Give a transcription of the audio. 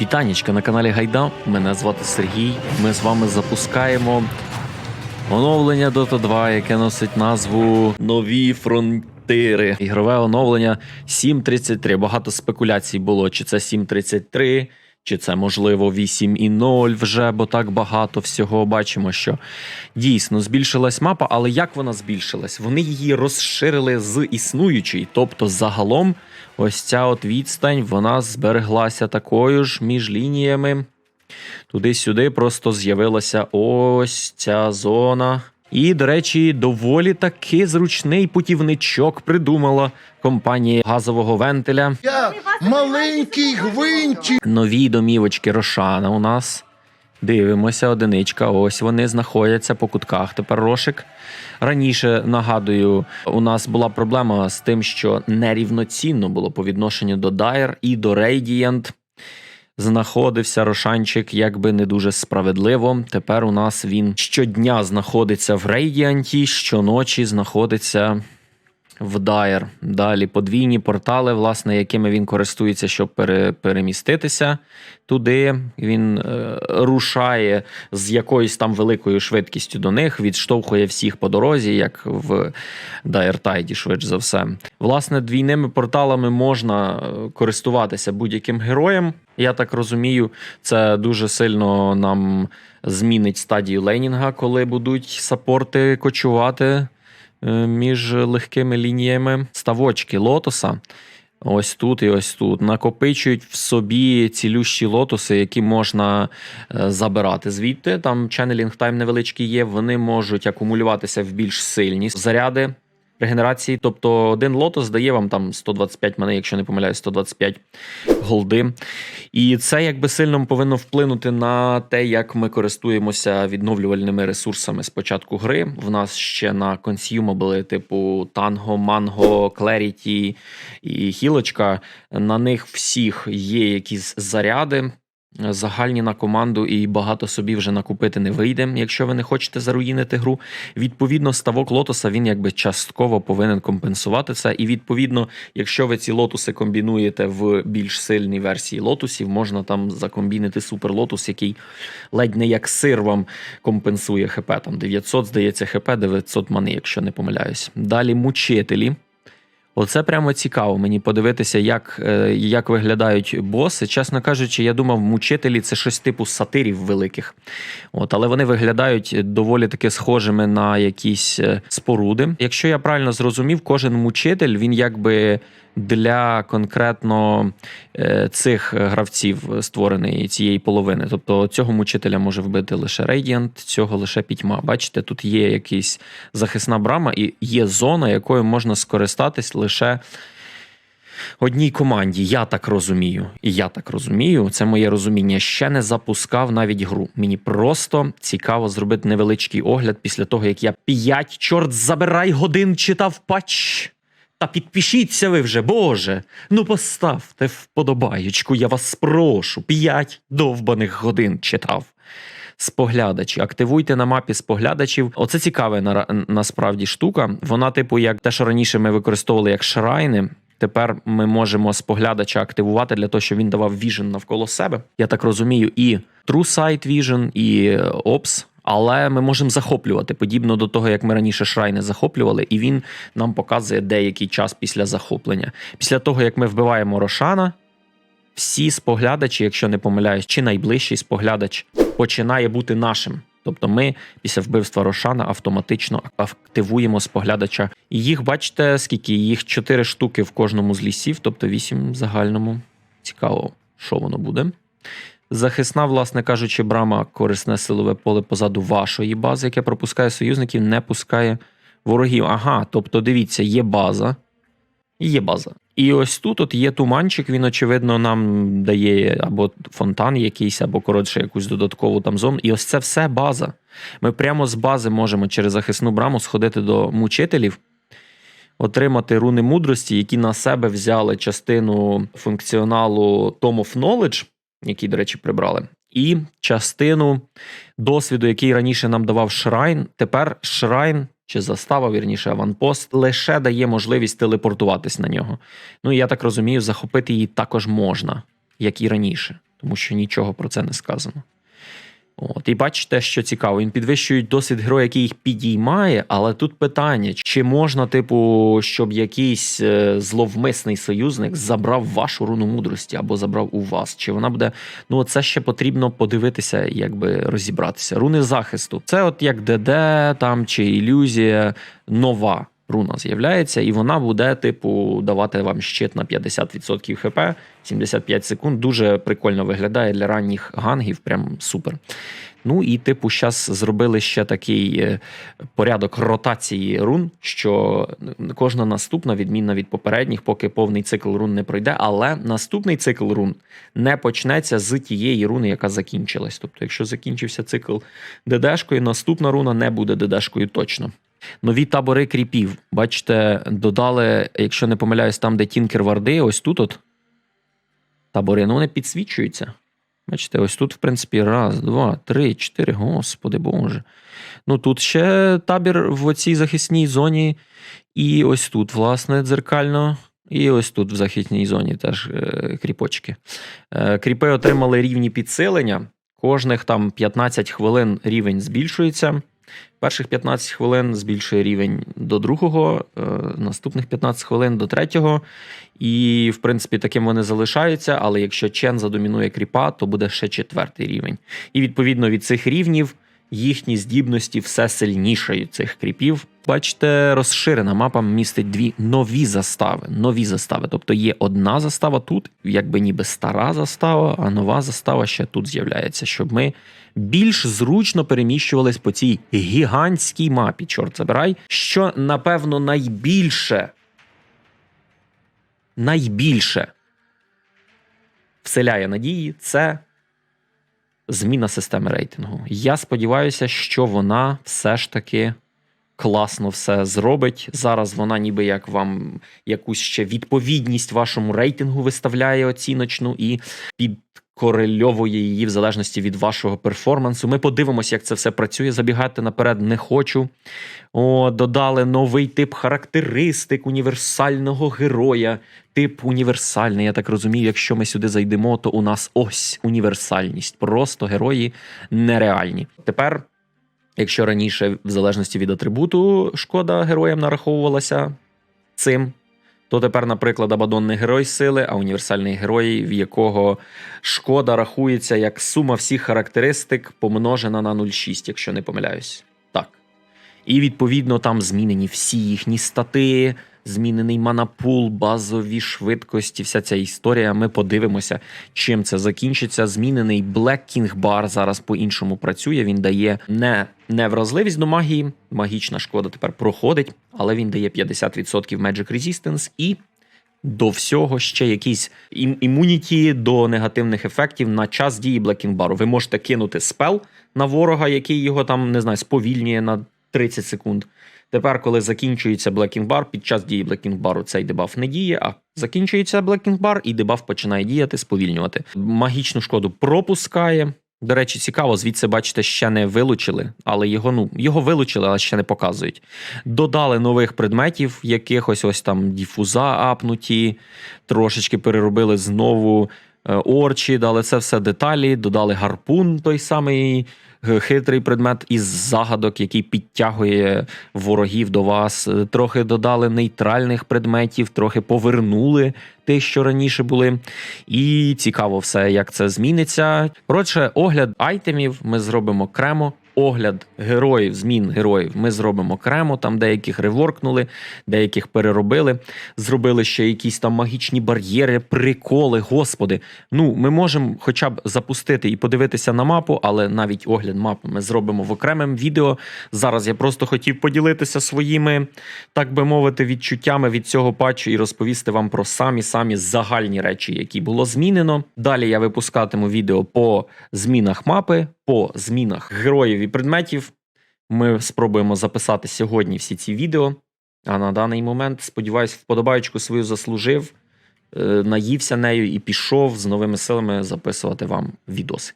Вітанічка на каналі Гайда. Мене звати Сергій. Ми з вами запускаємо оновлення Dota 2, яке носить назву Нові фронтири. Ігрове оновлення 7.33. Багато спекуляцій було, чи це 7.33, чи це можливо 8.0 вже, бо так багато всього. Бачимо, що дійсно збільшилась мапа, але як вона збільшилась? Вони її розширили з існуючої, тобто загалом. Ось ця от відстань, вона збереглася такою ж між лініями. Туди-сюди просто з'явилася ось ця зона. І, до речі, доволі таки зручний путівничок придумала компанія газового вентиля. Я маленький гвинтик. Нові домівочки Рошана у нас. Дивимося, одиничка. Ось вони знаходяться по кутках. Тепер рошик. Раніше нагадую, у нас була проблема з тим, що нерівноцінно було по відношенню до Dire і до Radiant. Знаходився Рошанчик якби не дуже справедливо. Тепер у нас він щодня знаходиться в Рейдіанті, щоночі знаходиться в Dire. Далі подвійні портали, власне, якими він користується, щоб пере, переміститися туди. Він е, рушає з якоюсь там великою швидкістю до них, відштовхує всіх по дорозі, як в Tide, швидше за все. Власне, двійними порталами можна е, користуватися будь-яким героєм. Я так розумію, це дуже сильно нам змінить стадію лейнінга, коли будуть сапорти кочувати між легкими лініями. Ставочки лотоса. Ось тут і ось тут накопичують в собі цілющі лотоси, які можна е, забирати звідти. Там ченнелінг тайм невеличкий є. Вони можуть акумулюватися в більш сильні заряди регенерації. Тобто один лотос дає вам там 125 мене, якщо не помиляюсь, 125 голди. І це якби сильно повинно вплинути на те, як ми користуємося відновлювальними ресурсами з початку гри. В нас ще на консюмабли, типу Танго, Манго, Clarity і Хілочка. На них всіх є якісь заряди. Загальні на команду і багато собі вже накупити не вийде, якщо ви не хочете заруїнити гру. Відповідно, ставок лотоса він якби частково повинен компенсувати це. І відповідно, якщо ви ці лотуси комбінуєте в більш сильній версії лотусів, можна там закомбінити супер лотус, який ледь не як сир вам компенсує ХП. Там 900, здається, ХП, 900 мани, якщо не помиляюсь. Далі мучителі. Оце прямо цікаво мені подивитися, як, е, як виглядають боси. Чесно кажучи, я думав, мучителі це щось типу сатирів великих. От, але вони виглядають доволі таки схожими на якісь е, споруди. Якщо я правильно зрозумів, кожен мучитель він якби для конкретно е, цих гравців створений цієї половини. Тобто цього мучителя може вбити лише Radiant, цього лише пітьма. Бачите, тут є якась захисна брама і є зона, якою можна скористатись лише. Одній команді, я так розумію, і я так розумію, це моє розуміння. Ще не запускав навіть гру. Мені просто цікаво зробити невеличкий огляд після того, як я 5 чорт забирай годин читав патч. Та підпишіться ви вже, Боже. Ну поставте вподобаючку, я вас прошу. П'ять довбаних годин читав. Споглядачі, активуйте на мапі споглядачів. Оце цікава на, насправді штука. Вона, типу, як те, що раніше ми використовували як шрайни. Тепер ми можемо споглядача активувати для того, щоб він давав віжен навколо себе. Я так розумію, і True Sight Vision, і Ops. Але ми можемо захоплювати, подібно до того, як ми раніше шрайни захоплювали, і він нам показує деякий час після захоплення. Після того, як ми вбиваємо Рошана, всі споглядачі, якщо не помиляюсь, чи найближчий споглядач починає бути нашим. Тобто ми після вбивства Рошана автоматично активуємо споглядача. І їх, бачите, скільки? Їх 4 штуки в кожному з лісів, тобто 8 в загальному. Цікаво, що воно буде. Захисна, власне кажучи, брама корисне силове поле позаду вашої бази, яке пропускає союзників, не пускає ворогів. Ага, тобто дивіться, є база. Є база. І ось тут от є туманчик, він, очевидно, нам дає або фонтан якийсь, або коротше якусь додаткову там зону. І ось це все база. Ми прямо з бази можемо через захисну браму сходити до мучителів, отримати руни мудрості, які на себе взяли частину функціоналу Tom of Knowledge, який, до речі, прибрали, і частину досвіду, який раніше нам давав Шрайн. Тепер Шрайн чи застава, вірніше, аванпост, лише дає можливість телепортуватись на нього. Ну і я так розумію, захопити її також можна, як і раніше. тому що нічого про це не сказано. От, і бачите, що цікаво, він підвищує досвід героя, який їх підіймає, але тут питання: чи можна, типу, щоб якийсь е, зловмисний союзник забрав вашу руну мудрості або забрав у вас? Чи вона буде. Ну, це ще потрібно подивитися, якби розібратися. Руни захисту. Це от як ДД там чи ілюзія нова. Руна з'являється, і вона буде, типу, давати вам щит на 50% хп, 75 секунд. Дуже прикольно виглядає для ранніх гангів, прям супер. Ну і, типу, зараз зробили ще такий е, порядок ротації рун, що кожна наступна відмінна від попередніх, поки повний цикл рун не пройде. Але наступний цикл рун не почнеться з тієї руни, яка закінчилась. Тобто, якщо закінчився цикл ДДшкою, наступна руна не буде ДДшкою точно. Нові табори кріпів. Бачите, додали, якщо не помиляюсь, там, де Тінкер Варди, ось тут от табори, ну вони підсвічуються. Бачите, ось тут, в принципі, раз, два, три, чотири. Господи Боже. Ну тут ще табір в цій захисній зоні, і ось тут, власне, дзеркально. І ось тут в захисній зоні теж е, кріпочки. Е, кріпи отримали рівні підсилення. Кожних там 15 хвилин рівень збільшується. Перших 15 хвилин збільшує рівень до другого, е, наступних 15 хвилин до третього. І, в принципі, таким вони залишаються. Але якщо Чен задомінує кріпа, то буде ще четвертий рівень. І відповідно від цих рівнів їхні здібності все сильнішають цих кріпів. Бачите, розширена мапа містить дві нові застави. Нові застави. Тобто є одна застава тут, якби ніби стара застава, а нова застава ще тут з'являється, щоб ми більш зручно переміщувались по цій гігантській мапі. Чорт забирай, що напевно найбільше, найбільше вселяє надії, це зміна системи рейтингу. Я сподіваюся, що вона все ж таки класно все зробить. Зараз вона, ніби як вам якусь ще відповідність вашому рейтингу виставляє оціночну і підкорельовує її в залежності від вашого перформансу. Ми подивимося, як це все працює. Забігати наперед не хочу. О, додали новий тип характеристик універсального героя. Тип універсальний, я так розумію. Якщо ми сюди зайдемо, то у нас ось універсальність. Просто герої нереальні. Тепер, якщо раніше, в залежності від атрибуту, шкода героям нараховувалася цим. То тепер, наприклад, Абадонний герой сили, а універсальний герой, в якого шкода рахується як сума всіх характеристик помножена на 0,6, якщо не помиляюсь. Так. І відповідно там змінені всі їхні стати, змінений манапул, базові швидкості, вся ця історія. Ми подивимося, чим це закінчиться. Змінений Black King Bar зараз по-іншому працює. Він дає не невразливість до магії, магічна шкода тепер проходить, але він дає 50% Magic Resistance і. До всього ще якісь ім- імуніті до негативних ефектів на час дії Bar. Ви можете кинути спел на ворога, який його там не знаю, сповільнює на 30 секунд. Тепер, коли закінчується Blacking Bar, під час дії Blacking Bar цей дебаф не діє, а закінчується Blacking Bar і дебаф починає діяти, сповільнювати. Магічну шкоду пропускає. До речі, цікаво, звідси, бачите, ще не вилучили, але його ну його вилучили, але ще не показують. Додали нових предметів, якихось ось там діфуза апнуті, трошечки переробили знову орчі, дали це все деталі, додали гарпун, той самий е, хитрий предмет із загадок, який підтягує ворогів до вас. Е, Трохи додали нейтральних предметів, трохи повернули тих, що раніше були. І цікаво все, як це зміниться. Коротше, огляд айтемів ми зробимо окремо. Огляд героїв, змін героїв ми зробимо окремо. Там деяких реворкнули, деяких переробили. Зробили ще якісь там магічні бар'єри, приколи. Господи. Ну, ми можемо хоча б запустити і подивитися на мапу, але навіть огляд мапи ми зробимо в окремому відео. Зараз я просто хотів поділитися своїми, так би мовити, відчуттями від цього патчу і розповісти вам про самі самі загальні речі, які було змінено. Далі я випускатиму відео по змінах мапи, по змінах героїв і предметів. Ми спробуємо записати сьогодні всі ці відео. А на даний момент, сподіваюсь, вподобаючку свою заслужив, е, наївся нею і пішов з новими силами записувати вам відоси.